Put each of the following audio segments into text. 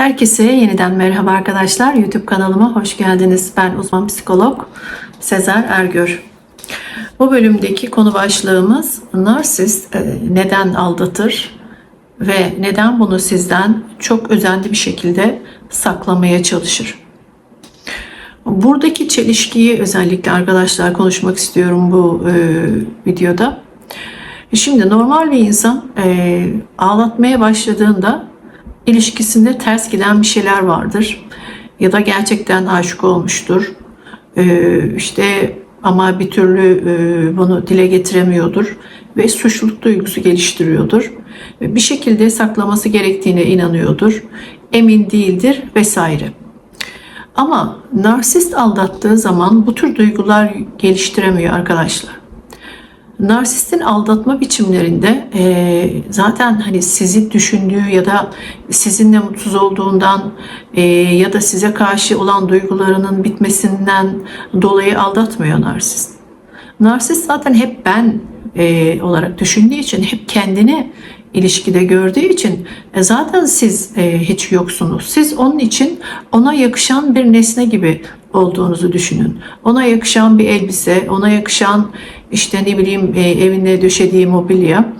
Herkese yeniden merhaba arkadaşlar. YouTube kanalıma hoş geldiniz. Ben uzman psikolog Sezer Ergör. Bu bölümdeki konu başlığımız narsist e, neden aldatır ve neden bunu sizden çok özenli bir şekilde saklamaya çalışır. Buradaki çelişkiyi özellikle arkadaşlar konuşmak istiyorum bu e, videoda. Şimdi normal bir insan e, ağlatmaya başladığında ilişkisinde ters giden bir şeyler vardır. Ya da gerçekten aşık olmuştur. E, işte ama bir türlü e, bunu dile getiremiyordur ve suçluluk duygusu geliştiriyordur. Bir şekilde saklaması gerektiğine inanıyordur. Emin değildir vesaire. Ama narsist aldattığı zaman bu tür duygular geliştiremiyor arkadaşlar. Narsistin aldatma biçimlerinde e, zaten hani sizi düşündüğü ya da sizinle mutsuz olduğundan e, ya da size karşı olan duygularının bitmesinden dolayı aldatmıyor narsist. Narsist zaten hep ben e, olarak düşündüğü için hep kendini ilişkide gördüğü için e, zaten siz e, hiç yoksunuz. Siz onun için ona yakışan bir nesne gibi olduğunuzu düşünün. Ona yakışan bir elbise, ona yakışan işte ne bileyim e, evine döşediği mobilya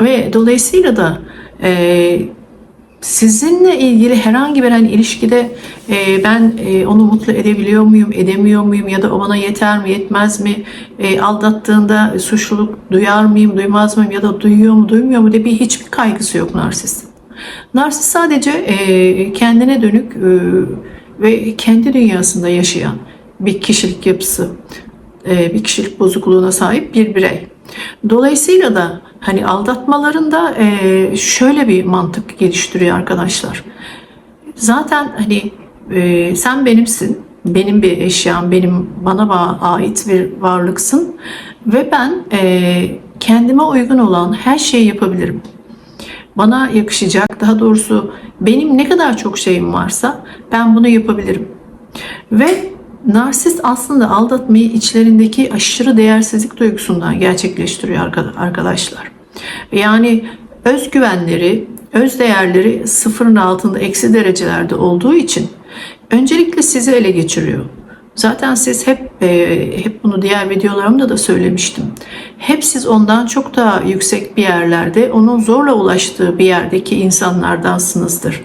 ve dolayısıyla da e, sizinle ilgili herhangi bir hani ilişkide e, ben e, onu mutlu edebiliyor muyum, edemiyor muyum ya da o bana yeter mi, yetmez mi, e, aldattığında suçluluk duyar mıyım, duymaz mıyım ya da duyuyor mu, duymuyor mu diye bir hiçbir kaygısı yok narsist. Narsist sadece e, kendine dönük e, ve kendi dünyasında yaşayan bir kişilik yapısı, bir kişilik bozukluğuna sahip bir birey. Dolayısıyla da hani aldatmalarında e, şöyle bir mantık geliştiriyor arkadaşlar. Zaten hani e, sen benimsin, benim bir eşyam, benim bana ait bir varlıksın ve ben kendime uygun olan her şeyi yapabilirim. Bana yakışacak, daha doğrusu benim ne kadar çok şeyim varsa ben bunu yapabilirim. Ve Narsist aslında aldatmayı içlerindeki aşırı değersizlik duygusundan gerçekleştiriyor arkadaşlar. Yani özgüvenleri, öz değerleri sıfırın altında eksi derecelerde olduğu için öncelikle sizi ele geçiriyor. Zaten siz hep e, hep bunu diğer videolarımda da söylemiştim. Hep siz ondan çok daha yüksek bir yerlerde, onun zorla ulaştığı bir yerdeki insanlardansınızdır.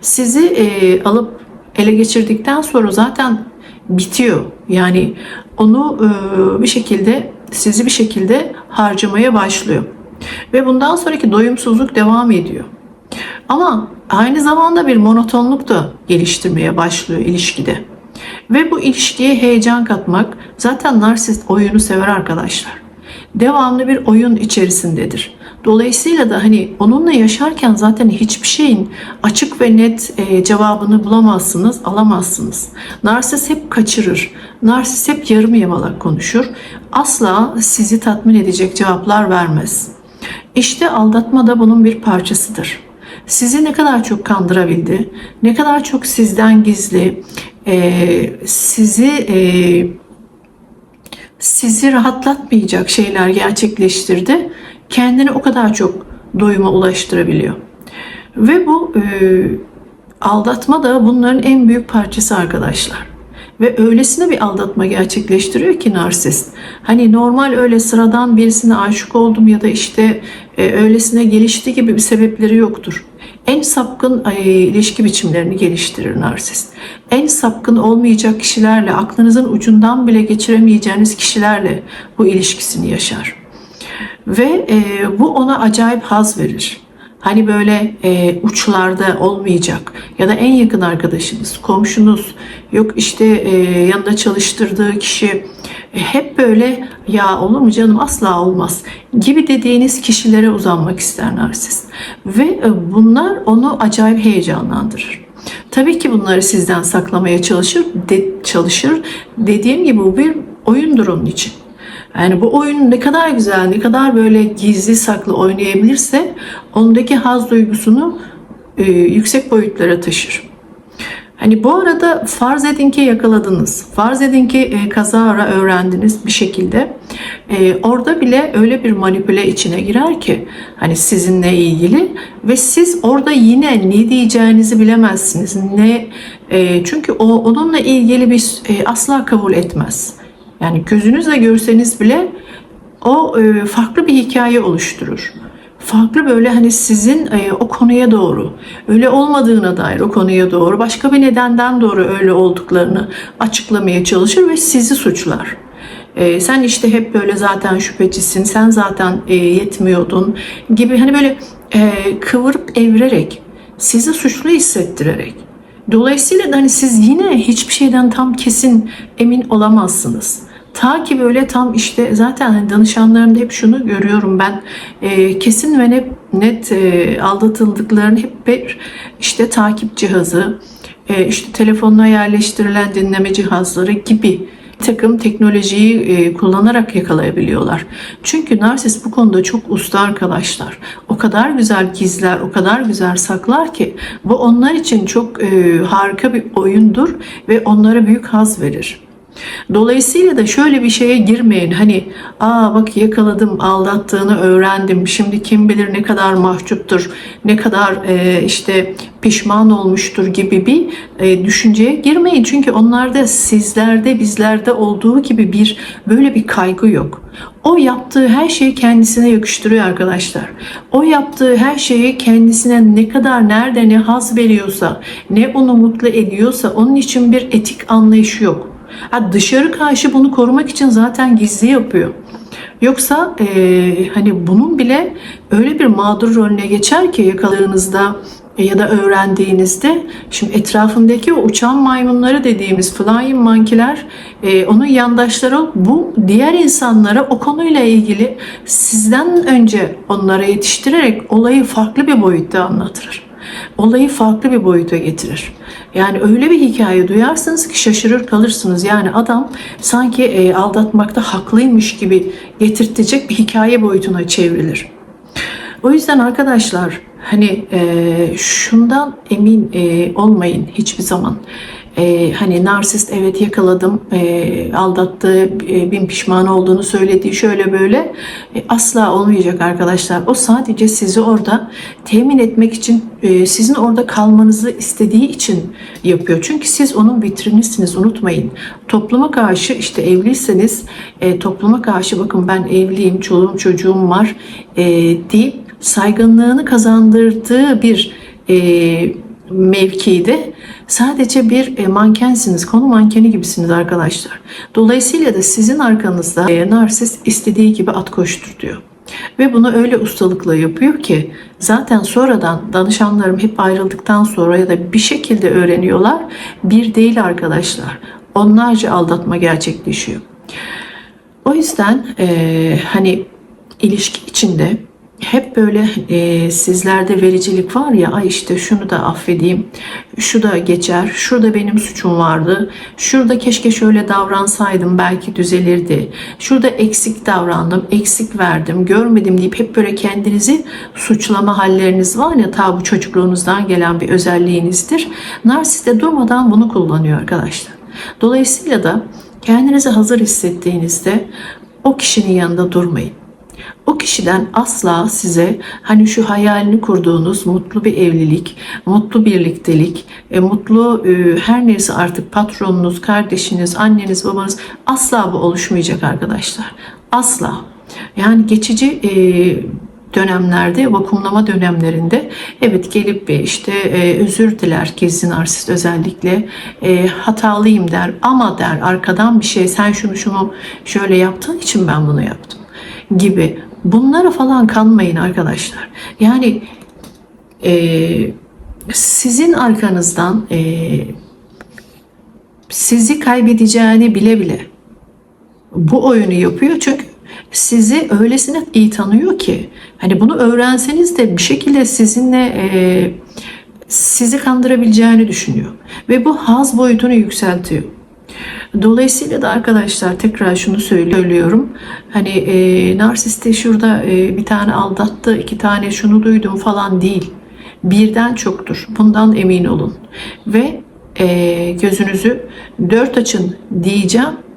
Sizi e, alıp ele geçirdikten sonra zaten bitiyor. Yani onu e, bir şekilde sizi bir şekilde harcamaya başlıyor. Ve bundan sonraki doyumsuzluk devam ediyor. Ama aynı zamanda bir monotonluk da geliştirmeye başlıyor ilişkide. Ve bu ilişkiye heyecan katmak zaten narsist oyunu sever arkadaşlar. Devamlı bir oyun içerisindedir. Dolayısıyla da hani onunla yaşarken zaten hiçbir şeyin açık ve net e, cevabını bulamazsınız, alamazsınız. Narsist hep kaçırır. Narsist hep yarım yamalak konuşur. Asla sizi tatmin edecek cevaplar vermez. İşte aldatma da bunun bir parçasıdır. Sizi ne kadar çok kandırabildi, ne kadar çok sizden gizli, e, sizi e, sizi rahatlatmayacak şeyler gerçekleştirdi kendini o kadar çok doyuma ulaştırabiliyor. Ve bu e, aldatma da bunların en büyük parçası arkadaşlar. Ve öylesine bir aldatma gerçekleştiriyor ki narsist. Hani normal öyle sıradan birisine aşık oldum ya da işte e, öylesine gelişti gibi bir sebepleri yoktur. En sapkın e, ilişki biçimlerini geliştirir narsist. En sapkın olmayacak kişilerle, aklınızın ucundan bile geçiremeyeceğiniz kişilerle bu ilişkisini yaşar. Ve e, bu ona acayip haz verir. Hani böyle e, uçlarda olmayacak ya da en yakın arkadaşınız, komşunuz, yok işte e, yanında çalıştırdığı kişi e, hep böyle ya olur mu canım asla olmaz gibi dediğiniz kişilere uzanmak ister narsist. Ve e, bunlar onu acayip heyecanlandırır. Tabii ki bunları sizden saklamaya çalışır, de, çalışır. Dediğim gibi bu bir oyundur onun için. Yani bu oyun ne kadar güzel, ne kadar böyle gizli saklı oynayabilirse ondaki haz duygusunu e, yüksek boyutlara taşır. Hani bu arada farz edin ki yakaladınız. Farz edin ki e, kazara öğrendiniz bir şekilde. E, orada bile öyle bir manipüle içine girer ki hani sizinle ilgili ve siz orada yine ne diyeceğinizi bilemezsiniz. Ne e, çünkü o onunla ilgili bir e, asla kabul etmez. Yani gözünüzle görseniz bile o e, farklı bir hikaye oluşturur farklı böyle hani sizin e, o konuya doğru öyle olmadığına dair o konuya doğru başka bir nedenden doğru öyle olduklarını açıklamaya çalışır ve sizi suçlar. E, sen işte hep böyle zaten şüphecisin, sen zaten e, yetmiyordun gibi hani böyle e, kıvırıp evirerek sizi suçlu hissettirerek Dolayısıyla hani siz yine hiçbir şeyden tam kesin emin olamazsınız. Ta ki böyle tam işte zaten hani danışanlarımda hep şunu görüyorum ben e, kesin ve net, net e, aldatıldıklarını hep bir işte takip cihazı, e, işte telefonuna yerleştirilen dinleme cihazları gibi takım teknolojiyi e, kullanarak yakalayabiliyorlar. Çünkü narsist bu konuda çok usta arkadaşlar. O kadar güzel gizler, o kadar güzel saklar ki bu onlar için çok e, harika bir oyundur ve onlara büyük haz verir. Dolayısıyla da şöyle bir şeye girmeyin. Hani aa bak yakaladım, aldattığını öğrendim. Şimdi kim bilir ne kadar mahcuptur, ne kadar e, işte pişman olmuştur gibi bir e, düşünceye girmeyin. Çünkü onlarda sizlerde bizlerde olduğu gibi bir böyle bir kaygı yok. O yaptığı her şeyi kendisine yakıştırıyor arkadaşlar. O yaptığı her şeyi kendisine ne kadar nerede ne haz veriyorsa, ne onu mutlu ediyorsa onun için bir etik anlayışı yok. Ha, dışarı karşı bunu korumak için zaten gizli yapıyor. Yoksa e, hani bunun bile öyle bir mağdur rolüne geçer ki yakaladığınızda ya da öğrendiğinizde şimdi etrafındaki o uçan maymunları dediğimiz flying monkey'ler e, onun yandaşları bu diğer insanlara o konuyla ilgili sizden önce onlara yetiştirerek olayı farklı bir boyutta anlatır olayı farklı bir boyuta getirir. Yani öyle bir hikaye duyarsınız ki şaşırır kalırsınız. Yani adam sanki e, aldatmakta haklıymış gibi getirtecek bir hikaye boyutuna çevrilir. O yüzden arkadaşlar hani e, şundan emin e, olmayın hiçbir zaman e, hani narsist evet yakaladım e, aldattığı e, bin pişman olduğunu söylediği şöyle böyle e, asla olmayacak arkadaşlar. O sadece sizi orada temin etmek için e, sizin orada kalmanızı istediği için yapıyor. Çünkü siz onun vitrinisiniz unutmayın. Topluma karşı işte evliyseniz e, topluma karşı bakın ben evliyim çoluğum çocuğum var e, deyip saygınlığını kazandırdığı bir e, mevkide sadece bir e, mankensiniz, konu mankeni gibisiniz arkadaşlar. Dolayısıyla da sizin arkanızda e, narsist istediği gibi at koşturtuyor. Ve bunu öyle ustalıkla yapıyor ki zaten sonradan danışanlarım hep ayrıldıktan sonra ya da bir şekilde öğreniyorlar. Bir değil arkadaşlar. Onlarca aldatma gerçekleşiyor. O yüzden e, hani ilişki içinde hep böyle e, sizlerde vericilik var ya ay işte şunu da affedeyim şu da geçer şurada benim suçum vardı şurada keşke şöyle davransaydım belki düzelirdi şurada eksik davrandım eksik verdim görmedim deyip hep böyle kendinizi suçlama halleriniz var ya ta bu çocukluğunuzdan gelen bir özelliğinizdir. Narsiste durmadan bunu kullanıyor arkadaşlar. Dolayısıyla da kendinizi hazır hissettiğinizde o kişinin yanında durmayın o kişiden asla size hani şu hayalini kurduğunuz mutlu bir evlilik, mutlu birliktelik, e, mutlu e, her neyse artık patronunuz, kardeşiniz, anneniz, babanız asla bu oluşmayacak arkadaşlar. Asla. Yani geçici e, dönemlerde, vakumlama dönemlerinde evet gelip işte özür diler gizli narsist özellikle hatalıyım der ama der arkadan bir şey sen şunu şunu şöyle yaptığın için ben bunu yaptım gibi bunlara falan kanmayın arkadaşlar. Yani e, sizin arkanızdan e, sizi kaybedeceğini bile bile bu oyunu yapıyor çünkü sizi öylesine iyi tanıyor ki hani bunu öğrenseniz de bir şekilde sizinle e, sizi kandırabileceğini düşünüyor ve bu haz boyutunu yükseltiyor. Dolayısıyla da arkadaşlar tekrar şunu söylüyorum. Hani e, narsiste şurada e, bir tane aldattı, iki tane şunu duydum falan değil. Birden çoktur. Bundan emin olun. Ve e, gözünüzü dört açın diyeceğim.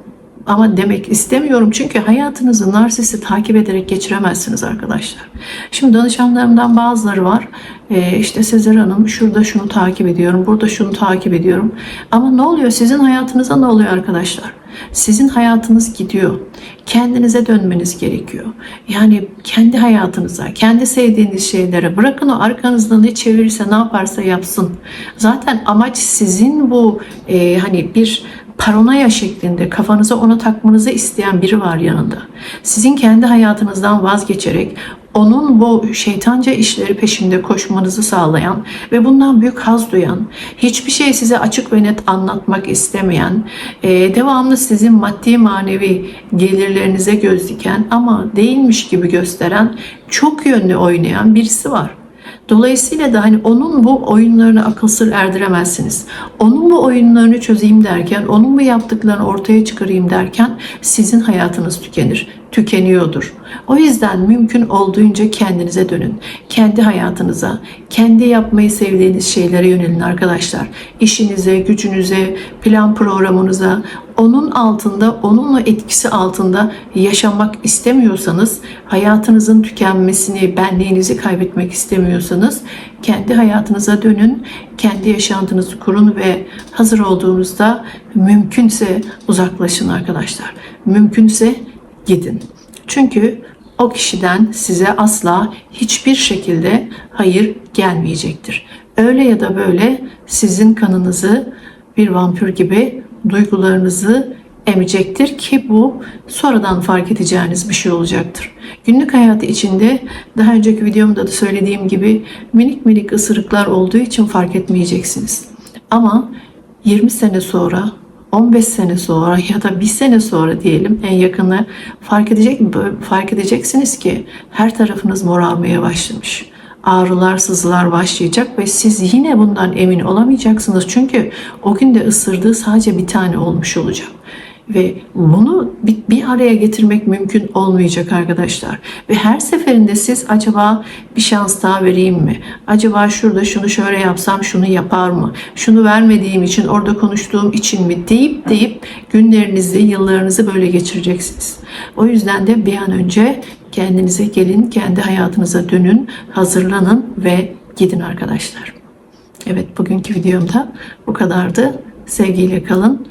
Ama demek istemiyorum çünkü hayatınızı narsisi takip ederek geçiremezsiniz arkadaşlar. Şimdi danışanlarımdan bazıları var. Ee, işte Sezer Hanım şurada şunu takip ediyorum, burada şunu takip ediyorum. Ama ne oluyor? Sizin hayatınıza ne oluyor arkadaşlar? Sizin hayatınız gidiyor. Kendinize dönmeniz gerekiyor. Yani kendi hayatınıza, kendi sevdiğiniz şeylere bırakın o arkanızdan ne çevirirse ne yaparsa yapsın. Zaten amaç sizin bu e, hani bir paranoya şeklinde kafanıza onu takmanızı isteyen biri var yanında. Sizin kendi hayatınızdan vazgeçerek onun bu şeytanca işleri peşinde koşmanızı sağlayan ve bundan büyük haz duyan, hiçbir şey size açık ve net anlatmak istemeyen, e, devamlı sizin maddi manevi gelirlerinize göz diken ama değilmiş gibi gösteren, çok yönlü oynayan birisi var. Dolayısıyla da hani onun bu oyunlarını akıl sır erdiremezsiniz. Onun bu oyunlarını çözeyim derken, onun bu yaptıklarını ortaya çıkarayım derken sizin hayatınız tükenir, tükeniyordur. O yüzden mümkün olduğunca kendinize dönün. Kendi hayatınıza, kendi yapmayı sevdiğiniz şeylere yönelin arkadaşlar. İşinize, gücünüze, plan programınıza, onun altında, onunla etkisi altında yaşamak istemiyorsanız, hayatınızın tükenmesini, benliğinizi kaybetmek istemiyorsanız kendi hayatınıza dönün, kendi yaşantınızı kurun ve hazır olduğunuzda mümkünse uzaklaşın arkadaşlar. Mümkünse gidin. Çünkü o kişiden size asla hiçbir şekilde hayır gelmeyecektir. Öyle ya da böyle sizin kanınızı bir vampir gibi duygularınızı emecektir ki bu sonradan fark edeceğiniz bir şey olacaktır. Günlük hayatı içinde daha önceki videomda da söylediğim gibi minik minik ısırıklar olduğu için fark etmeyeceksiniz. Ama 20 sene sonra 15 sene sonra ya da bir sene sonra diyelim en yakını fark edecek fark edeceksiniz ki her tarafınız morarmaya başlamış. Ağrılar, sızılar başlayacak ve siz yine bundan emin olamayacaksınız. Çünkü o günde ısırdığı sadece bir tane olmuş olacak. Ve bunu bir, bir araya getirmek mümkün olmayacak arkadaşlar. Ve her seferinde siz acaba bir şans daha vereyim mi? Acaba şurada şunu şöyle yapsam şunu yapar mı? Şunu vermediğim için orada konuştuğum için mi? deyip deyip günlerinizi, yıllarınızı böyle geçireceksiniz. O yüzden de bir an önce kendinize gelin, kendi hayatınıza dönün, hazırlanın ve gidin arkadaşlar. Evet bugünkü videomda bu kadardı. Sevgiyle kalın.